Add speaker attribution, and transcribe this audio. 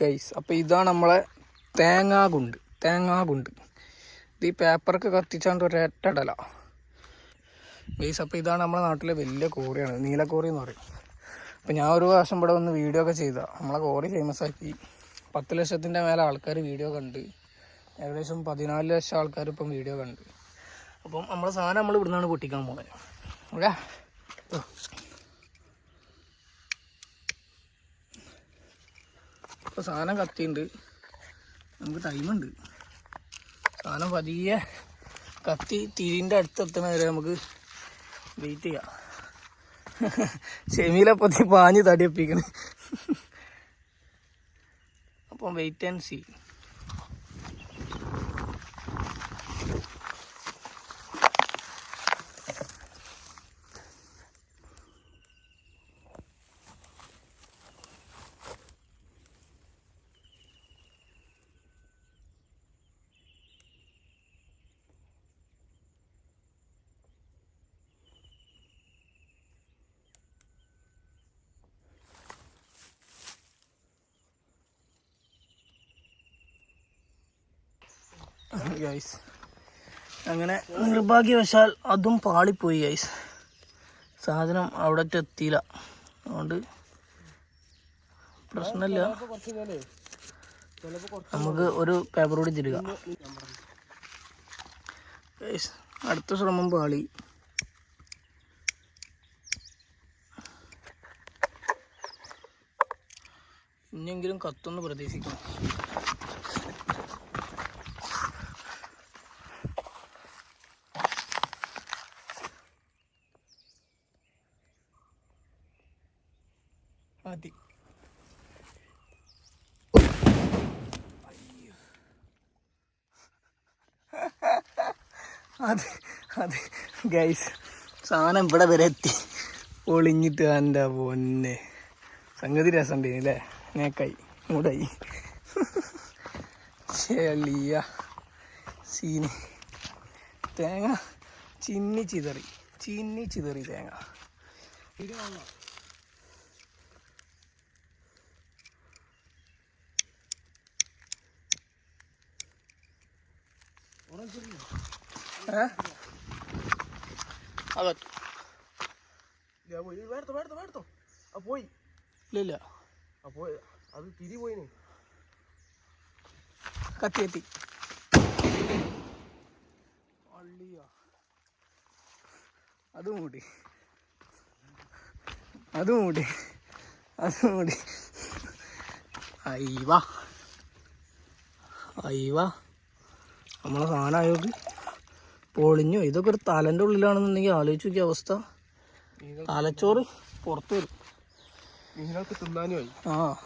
Speaker 1: Guys അപ്പോൾ ഇതാണ് നമ്മളെ തേങ്ങാ ഗുണ്ട് തേങ്ങാ ഗുണ്ട് ഇത് ഈ പേപ്പറൊക്കെ കത്തിച്ചാണ്ട് ഒരേറ്റടല. ഗൈസ് അപ്പോൾ ഇതാണ് നമ്മളെ നാട്ടിലെ വലിയ കോറിയാണ് നീലക്കോറി എന്ന് പറയും. അപ്പോൾ ഞാൻ ഒരു പ്രാവശ്യം ഇവിടെ വന്ന് വീഡിയോ ഒക്കെ ചെയ്ത. നമ്മളെ കോറി ഫേമസ് ആക്കി. പത്ത് ലക്ഷത്തിന്റെ മേലെ ആൾക്കാർ വീഡിയോ കണ്ട്. ഏകദേശം പതിനാല് ലക്ഷം ആൾക്കാർ ഇപ്പം വീഡിയോ കണ്ട്. അപ്പം നമ്മളെ സാധനം നമ്മൾ ഇവിടുന്നാണ് പൊട്ടിക്കാൻ പോകുന്നത് ഓക്കെ? ഇപ്പോൾ സാധനം കത്തിയുണ്ട്. നമുക്ക് ടൈമുണ്ട് സാധനം പതിയെ കത്തി തിരിന്റെ അടുത്ത് എത്തണ വരെ നമുക്ക് വെയിറ്റ് ചെയ്യാം. ചെമിയിലപ്പത്തി പാഞ്ഞ് തടിയപ്പിക്കണം. അപ്പം വെയിറ്റ് ആൻഡ് സീ ഗൈസ് അങ്ങനെ നിർഭാഗ്യവശാൽ അതും പാളിപ്പോയി ഗൈസ് സാധനം അവിടെ എത്തിയില്ല. അതുകൊണ്ട് പ്രശ്നമില്ല. നമുക്ക് ഒരു പേപ്പർ കൂടി തരിക. അടുത്ത ശ്രമം പാളി. ഇനിയെങ്കിലും കത്തൊന്ന് പ്രതീക്ഷിക്കണം. മതി. അത് അത് ഗൈസ് സാധനം ഇവിടെ വരെ എത്തി. ഒളിഞ്ഞിട്ട് എന്റെ പൊന്നെ. സംഗതി രസം രസമുണ്ട് അല്ലേ നേക്കായി മൂടായി. ചെളിയ സീന്. തേങ്ങ ചിന്നി ചിതറി ചിന്നി ചിതറി തേങ്ങ. ഏ? അകത്തു
Speaker 2: പോയി. വേർത്തോ വേർത്തോ വേർത്തോ ആ പോയി. ഇല്ല പോയി. അത് തിരി പോയിന്.
Speaker 1: കത്തി കത്തി. അള്ളിയ. അതും മൂടി. അതും മൂടി. അതും മൂടി. അയ്യവാ. അയ്യവാ. നമ്മളെ സാധനമായോക്ക് പൊളിഞ്ഞു? ഇതൊക്കെ ഒരു തലന്റെ ഉള്ളിലാണെന്നുണ്ടെങ്കിൽ ആലോചിച്ച് നോക്കിയ അവസ്ഥ. തലച്ചോറ് പുറത്ത് വരും.
Speaker 2: നിങ്ങൾക്ക് തിന്നാനുമായി
Speaker 1: ആ.